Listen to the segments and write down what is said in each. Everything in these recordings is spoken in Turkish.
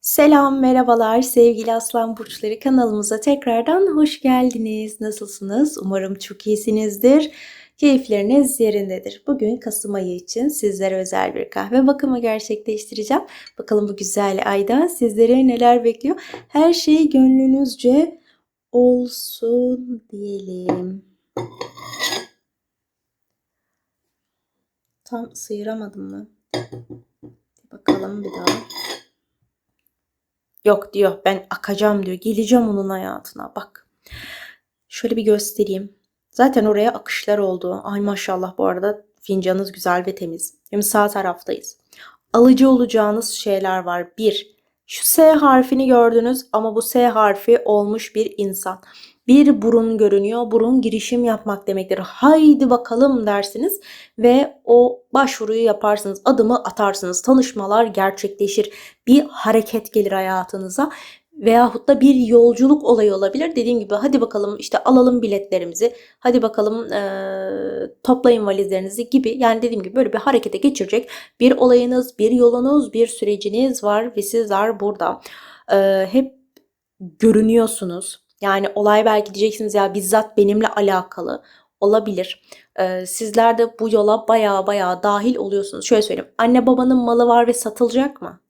Selam, merhabalar sevgili Aslan Burçları kanalımıza tekrardan hoş geldiniz. Nasılsınız? Umarım çok iyisinizdir. Keyifleriniz yerindedir. Bugün Kasım ayı için sizlere özel bir kahve bakımı gerçekleştireceğim. Bakalım bu güzel ayda sizlere neler bekliyor? Her şey gönlünüzce olsun diyelim. Tam sıyıramadım mı? Bakalım bir daha. Yok diyor ben akacağım diyor. Geleceğim onun hayatına bak. Şöyle bir göstereyim. Zaten oraya akışlar oldu. Ay maşallah bu arada fincanınız güzel ve temiz. Hem sağ taraftayız. Alıcı olacağınız şeyler var. Bir, şu S harfini gördünüz ama bu S harfi olmuş bir insan. Bir burun görünüyor. Burun girişim yapmak demektir. Haydi bakalım dersiniz ve o başvuruyu yaparsınız. Adımı atarsınız. Tanışmalar gerçekleşir. Bir hareket gelir hayatınıza veyahut da bir yolculuk olayı olabilir. Dediğim gibi hadi bakalım işte alalım biletlerimizi. Hadi bakalım e, toplayın valizlerinizi gibi. Yani dediğim gibi böyle bir harekete geçirecek bir olayınız, bir yolunuz, bir süreciniz var ve sizler burada e, hep görünüyorsunuz. Yani olay belki diyeceksiniz ya bizzat benimle alakalı olabilir. Sizler de bu yola baya baya dahil oluyorsunuz. Şöyle söyleyeyim. Anne babanın malı var ve satılacak mı?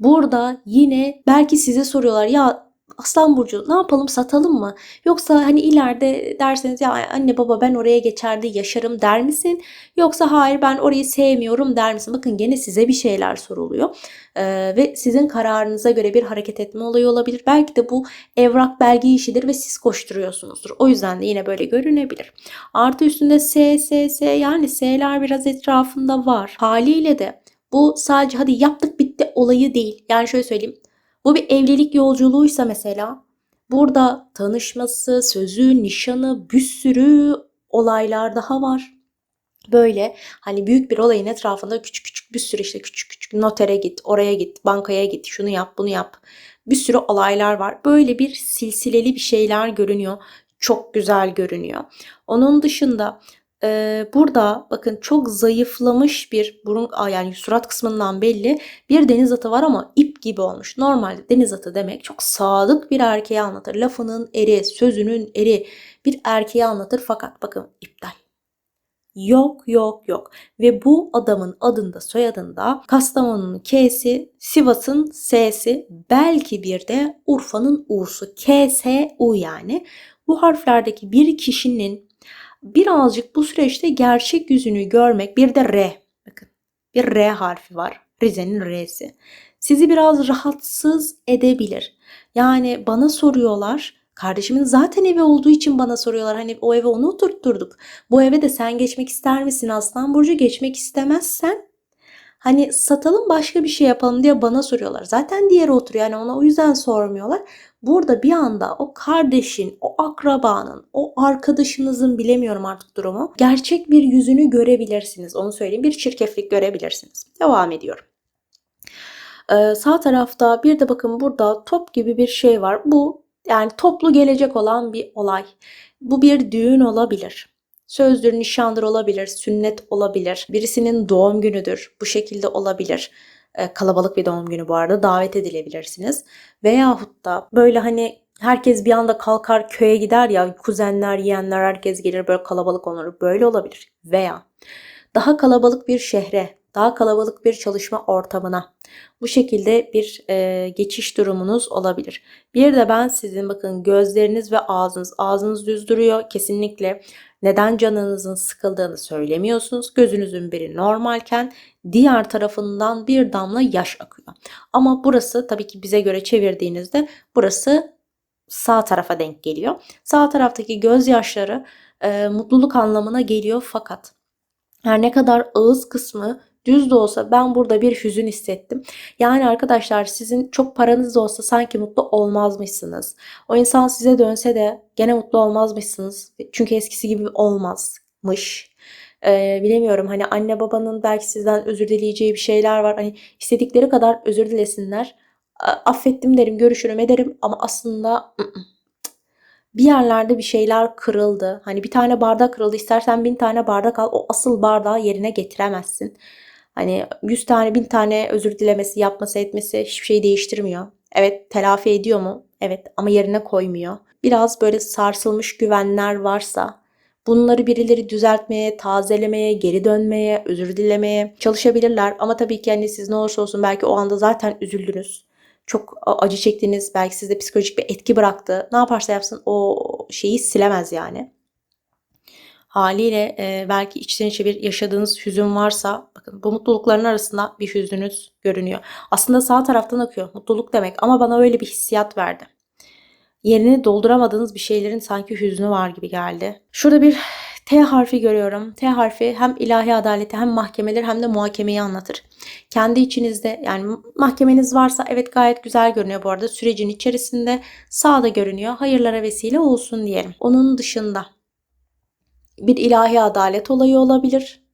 Burada yine belki size soruyorlar ya Aslan Burcu ne yapalım satalım mı? Yoksa hani ileride derseniz ya anne baba ben oraya geçerdi yaşarım der misin? Yoksa hayır ben orayı sevmiyorum der misin? Bakın gene size bir şeyler soruluyor. Ee, ve sizin kararınıza göre bir hareket etme olayı olabilir. Belki de bu evrak belge işidir ve siz koşturuyorsunuzdur. O yüzden de yine böyle görünebilir. Artı üstünde S, S, S yani S'ler biraz etrafında var. Haliyle de bu sadece hadi yaptık bitti olayı değil. Yani şöyle söyleyeyim. Bu bir evlilik yolculuğuysa mesela burada tanışması, sözü, nişanı bir sürü olaylar daha var. Böyle hani büyük bir olayın etrafında küçük küçük bir sürü işte küçük küçük notere git, oraya git, bankaya git, şunu yap, bunu yap. Bir sürü olaylar var. Böyle bir silsileli bir şeyler görünüyor. Çok güzel görünüyor. Onun dışında ee, burada bakın çok zayıflamış bir burun yani surat kısmından belli bir deniz atı var ama ip gibi olmuş. Normalde deniz atı demek çok sadık bir erkeği anlatır. Lafının eri, sözünün eri bir erkeği anlatır fakat bakın iptal. Yok yok yok. Ve bu adamın adında soyadında Kastamonu'nun K'si, Sivas'ın S'si, belki bir de Urfa'nın U'su. K, S, U yani. Bu harflerdeki bir kişinin birazcık bu süreçte gerçek yüzünü görmek bir de R. Bakın bir R harfi var. Rize'nin R'si. Sizi biraz rahatsız edebilir. Yani bana soruyorlar. Kardeşimin zaten evi olduğu için bana soruyorlar. Hani o eve onu oturtturduk. Bu eve de sen geçmek ister misin Aslan Burcu? Geçmek istemezsen hani satalım başka bir şey yapalım diye bana soruyorlar. Zaten diğeri oturuyor yani ona o yüzden sormuyorlar. Burada bir anda o kardeşin, o akrabanın, o arkadaşınızın bilemiyorum artık durumu gerçek bir yüzünü görebilirsiniz. Onu söyleyeyim. Bir çirkeflik görebilirsiniz. Devam ediyorum. Ee, sağ tarafta bir de bakın burada top gibi bir şey var. Bu yani toplu gelecek olan bir olay. Bu bir düğün olabilir. Sözdür, nişandır olabilir, sünnet olabilir. Birisinin doğum günüdür. Bu şekilde olabilir. E, kalabalık bir doğum günü bu arada davet edilebilirsiniz. Veyahut da böyle hani herkes bir anda kalkar köye gider ya kuzenler, yeğenler herkes gelir böyle kalabalık olur. Böyle olabilir. Veya daha kalabalık bir şehre, daha kalabalık bir çalışma ortamına bu şekilde bir e, geçiş durumunuz olabilir. Bir de ben sizin bakın gözleriniz ve ağzınız, ağzınız düz duruyor kesinlikle neden canınızın sıkıldığını söylemiyorsunuz. Gözünüzün biri normalken diğer tarafından bir damla yaş akıyor. Ama burası tabii ki bize göre çevirdiğinizde burası sağ tarafa denk geliyor. Sağ taraftaki gözyaşları e, mutluluk anlamına geliyor fakat her ne kadar ağız kısmı düz de olsa ben burada bir hüzün hissettim. Yani arkadaşlar sizin çok paranız olsa sanki mutlu olmazmışsınız. O insan size dönse de gene mutlu olmazmışsınız. Çünkü eskisi gibi olmazmış. Ee, bilemiyorum hani anne babanın belki sizden özür dileyeceği bir şeyler var. Hani istedikleri kadar özür dilesinler. Affettim derim, görüşürüm ederim ama aslında bir yerlerde bir şeyler kırıldı. Hani bir tane bardak kırıldı. İstersen bin tane bardak al. O asıl bardağı yerine getiremezsin. Hani 100 tane 1000 tane özür dilemesi yapması etmesi hiçbir şey değiştirmiyor. Evet telafi ediyor mu? Evet ama yerine koymuyor. Biraz böyle sarsılmış güvenler varsa bunları birileri düzeltmeye, tazelemeye, geri dönmeye, özür dilemeye çalışabilirler. Ama tabii ki hani siz ne olursa olsun belki o anda zaten üzüldünüz. Çok acı çektiniz. Belki sizde psikolojik bir etki bıraktı. Ne yaparsa yapsın o şeyi silemez yani haliyle e, belki içten içe bir yaşadığınız hüzün varsa bakın bu mutlulukların arasında bir hüznünüz görünüyor. Aslında sağ taraftan akıyor mutluluk demek ama bana öyle bir hissiyat verdi. Yerini dolduramadığınız bir şeylerin sanki hüznü var gibi geldi. Şurada bir T harfi görüyorum. T harfi hem ilahi adaleti hem mahkemeleri hem de muhakemeyi anlatır. Kendi içinizde yani mahkemeniz varsa evet gayet güzel görünüyor bu arada. Sürecin içerisinde sağda görünüyor. Hayırlara vesile olsun diyelim. Onun dışında bir ilahi adalet olayı olabilir.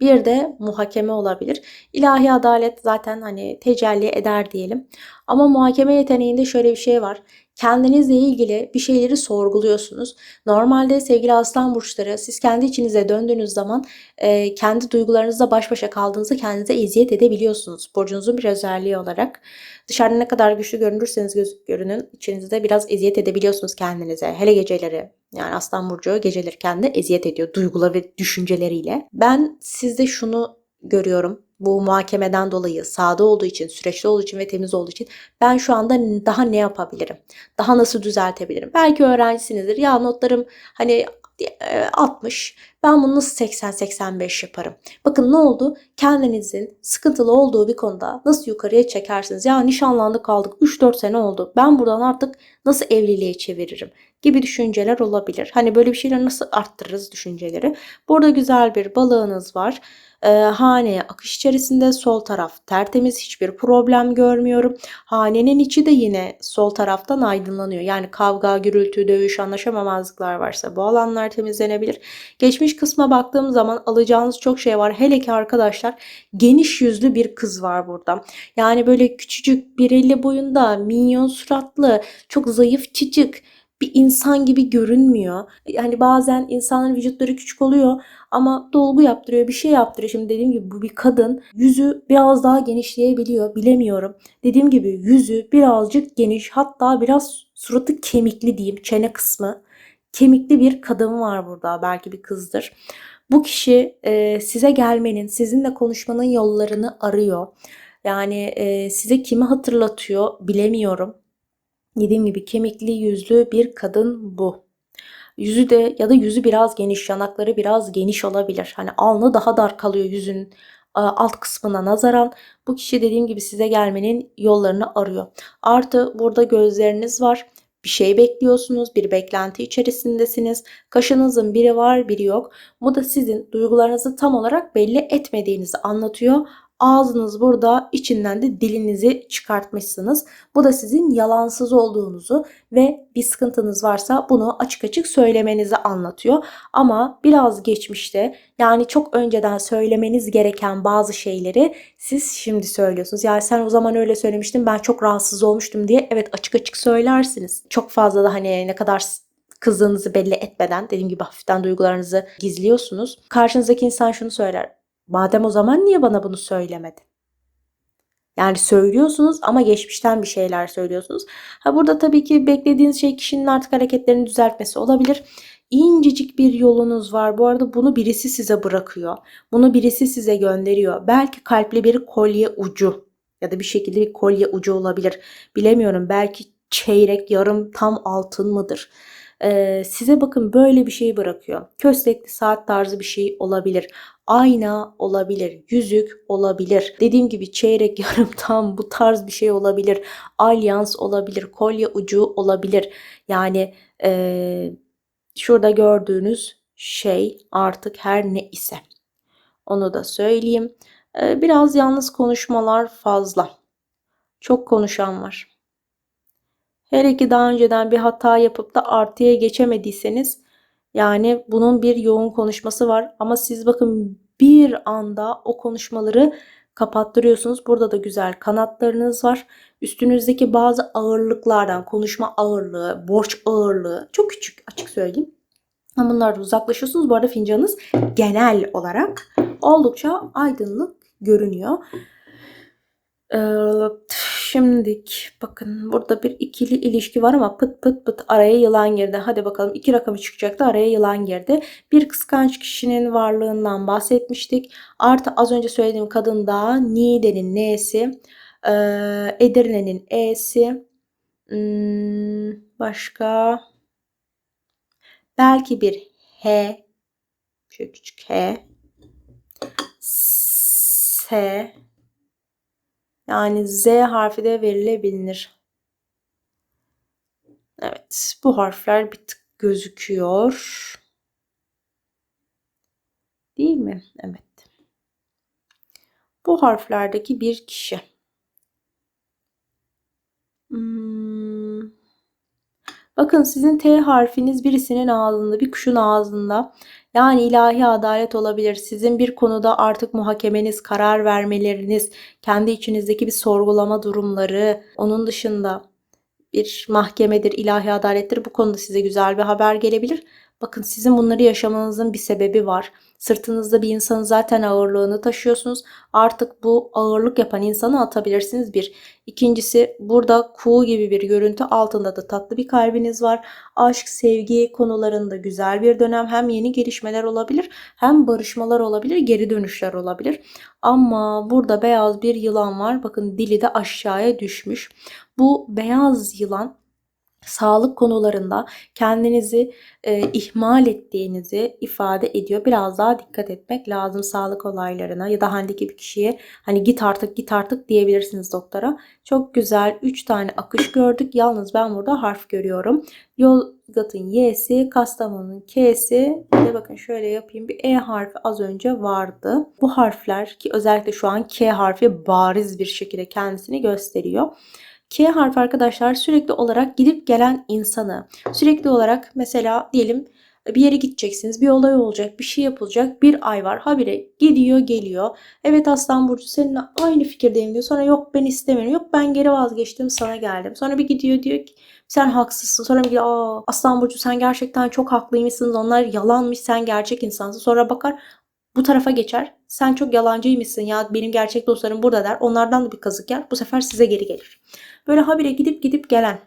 Bir de muhakeme olabilir. İlahi adalet zaten hani tecelli eder diyelim. Ama muhakeme yeteneğinde şöyle bir şey var kendinizle ilgili bir şeyleri sorguluyorsunuz. Normalde sevgili aslan burçları siz kendi içinize döndüğünüz zaman e, kendi duygularınızla baş başa kaldığınızda kendinize eziyet edebiliyorsunuz. Burcunuzun bir özelliği olarak. Dışarıda ne kadar güçlü görünürseniz görünün içinizde biraz eziyet edebiliyorsunuz kendinize. Hele geceleri yani aslan burcu geceleri kendi eziyet ediyor duygular ve düşünceleriyle. Ben sizde şunu görüyorum bu muhakemeden dolayı sağda olduğu için, süreçli olduğu için ve temiz olduğu için ben şu anda daha ne yapabilirim? Daha nasıl düzeltebilirim? Belki öğrencisinizdir. Ya notlarım hani 60. E, ben bunu nasıl 80-85 yaparım? Bakın ne oldu? Kendinizin sıkıntılı olduğu bir konuda nasıl yukarıya çekersiniz? Ya nişanlandık kaldık 3-4 sene oldu. Ben buradan artık nasıl evliliğe çeviririm? Gibi düşünceler olabilir. Hani böyle bir şeyler nasıl arttırırız düşünceleri? Burada güzel bir balığınız var e, haneye akış içerisinde sol taraf tertemiz hiçbir problem görmüyorum. Hanenin içi de yine sol taraftan aydınlanıyor. Yani kavga, gürültü, dövüş, anlaşamamazlıklar varsa bu alanlar temizlenebilir. Geçmiş kısma baktığım zaman alacağınız çok şey var. Hele ki arkadaşlar geniş yüzlü bir kız var burada. Yani böyle küçücük bir elli boyunda minyon suratlı çok zayıf çicik bir insan gibi görünmüyor. Yani bazen insanların vücutları küçük oluyor ama dolgu yaptırıyor, bir şey yaptırıyor. Şimdi dediğim gibi bu bir kadın. Yüzü biraz daha genişleyebiliyor, bilemiyorum. Dediğim gibi yüzü birazcık geniş, hatta biraz suratı kemikli diyeyim, çene kısmı. Kemikli bir kadın var burada, belki bir kızdır. Bu kişi e, size gelmenin, sizinle konuşmanın yollarını arıyor. Yani e, size kimi hatırlatıyor bilemiyorum. Dediğim gibi kemikli yüzlü bir kadın bu. Yüzü de ya da yüzü biraz geniş, yanakları biraz geniş olabilir. Hani alnı daha dar kalıyor yüzün alt kısmına nazaran bu kişi dediğim gibi size gelmenin yollarını arıyor. Artı burada gözleriniz var. Bir şey bekliyorsunuz, bir beklenti içerisindesiniz. Kaşınızın biri var, biri yok. Bu da sizin duygularınızı tam olarak belli etmediğinizi anlatıyor Ağzınız burada içinden de dilinizi çıkartmışsınız. Bu da sizin yalansız olduğunuzu ve bir sıkıntınız varsa bunu açık açık söylemenizi anlatıyor. Ama biraz geçmişte yani çok önceden söylemeniz gereken bazı şeyleri siz şimdi söylüyorsunuz. Yani sen o zaman öyle söylemiştin ben çok rahatsız olmuştum diye evet açık açık söylersiniz. Çok fazla da hani ne kadar kızdığınızı belli etmeden dediğim gibi hafiften duygularınızı gizliyorsunuz. Karşınızdaki insan şunu söyler. Madem o zaman niye bana bunu söylemedin? Yani söylüyorsunuz ama geçmişten bir şeyler söylüyorsunuz. Ha burada tabii ki beklediğiniz şey kişinin artık hareketlerini düzeltmesi olabilir. İncecik bir yolunuz var. Bu arada bunu birisi size bırakıyor. Bunu birisi size gönderiyor. Belki kalpli bir kolye ucu ya da bir şekilde bir kolye ucu olabilir. Bilemiyorum. Belki çeyrek, yarım, tam altın mıdır? Size bakın böyle bir şey bırakıyor. Köstekli saat tarzı bir şey olabilir ayna olabilir, yüzük olabilir. Dediğim gibi çeyrek, yarım, tam bu tarz bir şey olabilir. Alyans olabilir, kolye ucu olabilir. Yani e, şurada gördüğünüz şey artık her ne ise. Onu da söyleyeyim. Biraz yalnız konuşmalar fazla. Çok konuşan var. Hele ki daha önceden bir hata yapıp da artıya geçemediyseniz yani bunun bir yoğun konuşması var ama siz bakın bir anda o konuşmaları kapattırıyorsunuz. Burada da güzel kanatlarınız var. Üstünüzdeki bazı ağırlıklardan, konuşma ağırlığı, borç ağırlığı çok küçük açık söyleyeyim. Bunlardan uzaklaşıyorsunuz. Bu arada fincanınız genel olarak oldukça aydınlık görünüyor. Ee, şimdik bakın burada bir ikili ilişki var ama pıt pıt pıt araya yılan girdi. Hadi bakalım iki rakamı çıkacaktı araya yılan girdi. Bir kıskanç kişinin varlığından bahsetmiştik. Artı az önce söylediğim kadında Niğde'nin N'si, Edirne'nin E'si, hmm, başka belki bir H, şöyle küçük H, S, yani Z harfi de verilebilir. Evet, bu harfler bir tık gözüküyor. Değil mi? Evet. Bu harflerdeki bir kişi. Hmm. Bakın sizin T harfiniz birisinin ağzında, bir kuşun ağzında. Yani ilahi adalet olabilir. Sizin bir konuda artık muhakemeniz, karar vermeleriniz, kendi içinizdeki bir sorgulama durumları, onun dışında bir mahkemedir, ilahi adalettir. Bu konuda size güzel bir haber gelebilir. Bakın sizin bunları yaşamanızın bir sebebi var. Sırtınızda bir insanın zaten ağırlığını taşıyorsunuz. Artık bu ağırlık yapan insanı atabilirsiniz bir. İkincisi burada kuğu gibi bir görüntü altında da tatlı bir kalbiniz var. Aşk, sevgi konularında güzel bir dönem. Hem yeni gelişmeler olabilir hem barışmalar olabilir, geri dönüşler olabilir. Ama burada beyaz bir yılan var. Bakın dili de aşağıya düşmüş. Bu beyaz yılan sağlık konularında kendinizi e, ihmal ettiğinizi ifade ediyor. Biraz daha dikkat etmek lazım sağlık olaylarına ya da handeki bir kişiye hani git artık git artık diyebilirsiniz doktora. Çok güzel 3 tane akış gördük. Yalnız ben burada harf görüyorum. Yozgat'ın Y'si, Kastamonu'nun K'si. De bakın şöyle yapayım. Bir E harfi az önce vardı. Bu harfler ki özellikle şu an K harfi bariz bir şekilde kendisini gösteriyor. K harfi arkadaşlar sürekli olarak gidip gelen insanı, sürekli olarak mesela diyelim bir yere gideceksiniz, bir olay olacak, bir şey yapılacak, bir ay var. Habire gidiyor geliyor. Evet Aslan Burcu seninle aynı fikirdeyim diyor. Sonra yok ben istemiyorum, yok ben geri vazgeçtim sana geldim. Sonra bir gidiyor diyor ki sen haksızsın. Sonra bir aa Aslan Burcu sen gerçekten çok haklıymışsın. Onlar yalanmış sen gerçek insansın. Sonra bakar bu tarafa geçer. Sen çok yalancıymışsın ya benim gerçek dostlarım burada der. Onlardan da bir kazık yer. Bu sefer size geri gelir. Böyle habire gidip gidip gelen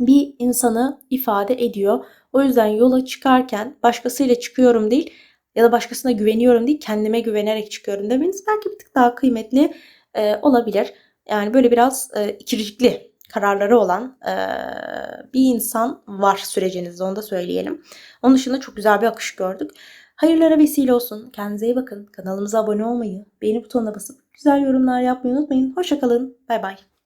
bir insanı ifade ediyor. O yüzden yola çıkarken başkasıyla çıkıyorum değil ya da başkasına güveniyorum değil kendime güvenerek çıkıyorum demeniz belki bir tık daha kıymetli e, olabilir. Yani böyle biraz e, ikircikli kararları olan e, bir insan var sürecinizde onu da söyleyelim. Onun dışında çok güzel bir akış gördük. Hayırlara vesile olsun. Kendinize iyi bakın. Kanalımıza abone olmayı, beğeni butonuna basıp güzel yorumlar yapmayı unutmayın. Hoşçakalın. Bay bay.